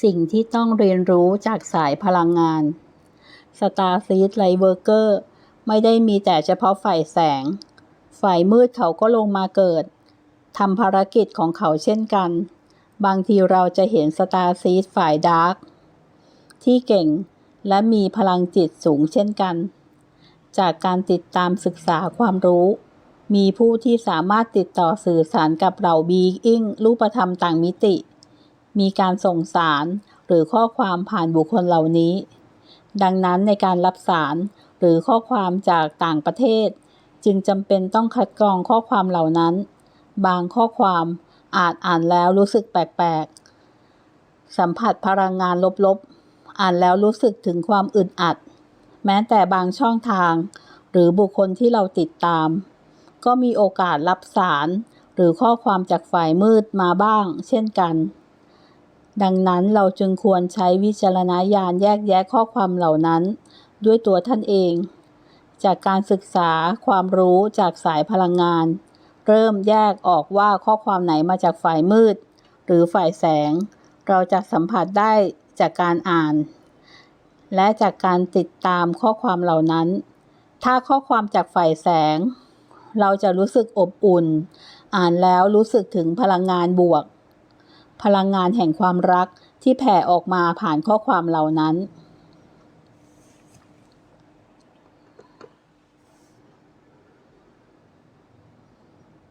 สิ่งที่ต้องเรียนรู้จากสายพลังงาน Star Seed Light Worker ไม่ได้มีแต่เฉพาะฝ่ายแสง ฝ่ายมืดเขาก็ลงมาเกิดทำภารกิจของเขาเช่นกัน บางทีเราจะเห็น Star Seed ฝ่ายดาร์กที่เก่งและมีพลังจิตสูงเช่นกัน จากการติดตามศึกษาความรู้ มีผู้ที่สามารถติดต่อสื่อสารกับเหล่าบีอิงรูปธรรมต่างมิติ มีการส่งสารหรือข้อความผ่านบุคคลเหล่านี้ ดังนั้นในการรับสารหรือข้อความจากต่างประเทศ จึงจำเป็นต้องคัดกรองข้อความเหล่านั้น บางข้อความอาจอ่านแล้วรู้สึกแปลกๆ สัมผัสพลังงานลบๆ อ่านแล้วรู้สึกถึงความอึดอัด แม้แต่บางช่องทาง หรือบุคคลที่เราติดตาม ก็มีโอกาสรับสารหรือข้อความจากฝ่ายมืดมาบ้าง เช่นกัน ดังนั้นเราจึงควรใช้วิจารณญาณแยกแยะข้อความเหล่านั้น ด้วยตัวท่านเอง จากการศึกษาความรู้จากสายพลังงาน เริ่มแยกออกว่าข้อความไหนมาจากฝ่ายมืด หรือฝ่ายแสง เราจะสัมผัสได้จากการอ่าน และจากการติดตามข้อความเหล่านั้น ถ้าข้อความจากฝ่ายแสง เราจะรู้สึกอบอุ่น อ่านแล้วรู้สึกถึงพลังงานบวก พลังงานแห่งความรักที่แผ่ออกมาผ่านข้อความเหล่านั้น